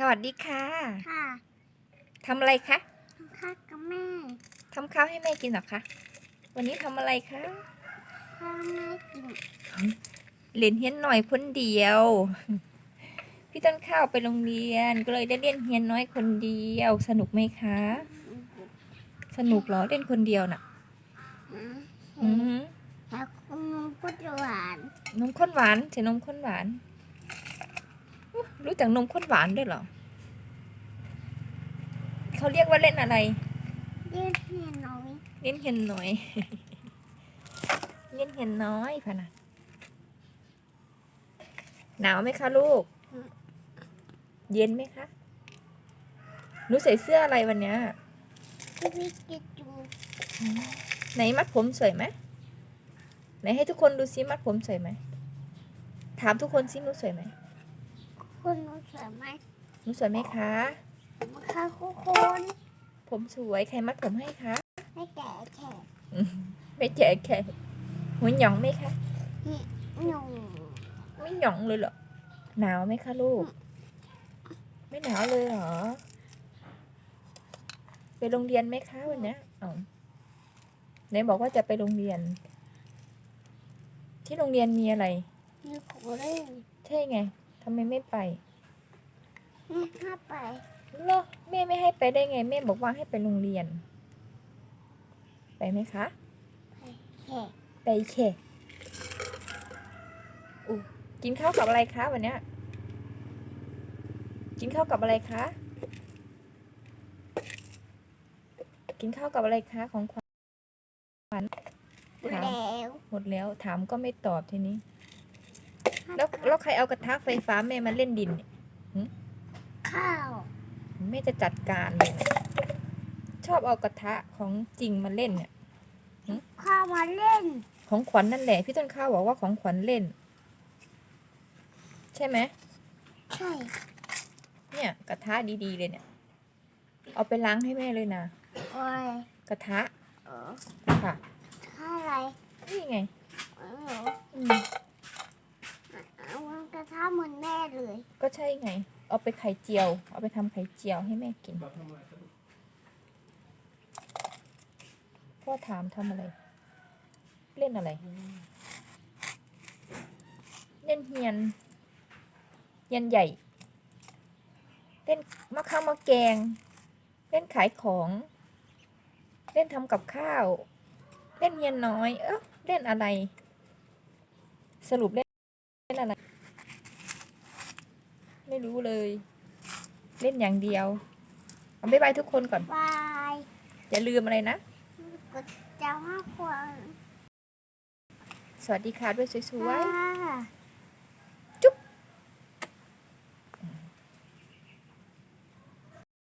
สวัสดีค่ะ ค่ะทำอะไรคะทำข้าวกับแม่ทำข้าวให้แม่กินเหรอคะ วันนี้ทำอะไรคะข้าวแม่กินเรียนเฮียนหน่อยคนเดียว พี่ต้นข้าวไปโรงเรียนก็เลยได้เล่นเฮียนน้อยคนเดียว สนุกไหมคะ สนุกเหรอเล่นคนเดียวน่ะ อือหือแล้วคุณลุงพูดหวานนมข้นหวานใส่นมข้นหวานอุ๊ย รู้จักนมข้นหวานด้วยเหรอ เขาเรียกว่าเล่นอะไรเรียกเพียน้อยเล่นเฮียนน้อย เล่นเฮียนน้อยพะนะหนาวไหมคะลูก เย็นไหมคะหนูใส่เสื้ออะไรวันเนี้ยพี่พี่กิจูไหนมัดผมสวยไหมไหนให้ทุกคนดูซิมัดผมสวยไหม ถามทุกคนซิหนูสวยไหม คุณลุงสวยไหมหนูสวยไหมคะมาค่ะคุณคนผมสวยใครมัดผมให้คะไม่แก่แขกไม่แจ๋แค่หัวหยองไหมคะหนุ่มไม่หยองเลยเหรอหนาวไหมคะลูก ไม่หนาวเลยเหรอไปโรงเรียนไหมคะวันเนี้ยอ๋อไหนบอกว่าจะไปโรงเรียน ที่โรงเรียนมีอะไร มีของเล่น ใช่ไงทำไมไม่ไปแม่ห้าไปเหรอแม่ไม่ให้ไปได้ไง แม่บอกว่าให้ไปโรงเรียน ไปไหมคะแขกไปเคอู้กินข้าวกับอะไรคะวันเนี้ย กินข้าวกับอะไรคะ กินข้าวกับอะไรคะของขวัญถามแล้ว หมดแล้วถามก็ไม่ตอบทีนี้ แล้วแล้วใครเอากระทะไฟฟ้าแม่มาเล่นดินเนี่ยข้าวแม่จะจัดการเลยนะชอบเอากระทะของจริงมาเล่นเนี่ยข้าวมาเล่น ของขวัญนั่นแหละพี่ต้นข้าวบอกว่าของขวัญเล่น ใช่ไหมใช่ เนี่ยกระทะดีๆเลยเนี่ย เอาไปล้างให้แม่เลยนะโอ้ยกระทะเออค่ะข้าวอะไร นี่ไงเอออืม เอามันกระทะเห ม่เลย ก็ใช่ไง เอาไปไข่เจียว เอาไปทำไข่เจียวให้แม่กิน พ่อถามทำอะไร เล่นอะไร เล่นเฮียนเฮียนใหญ่ เล่นมะข้าวมะแกง เล่นขายของ เล่นทำกับข้าว เล่นเฮียนน้อย เอ้าเล่นอะไร สรุปเล่นเล่นอะไร ไม่รู้เลย เล่นอย่างเดียวเอาบ๊ายบายทุกคนก่อน บายอย่าลืมอะไรนะ กดจ้าห้าควงสวัสดีค่ะด้วยสวยบา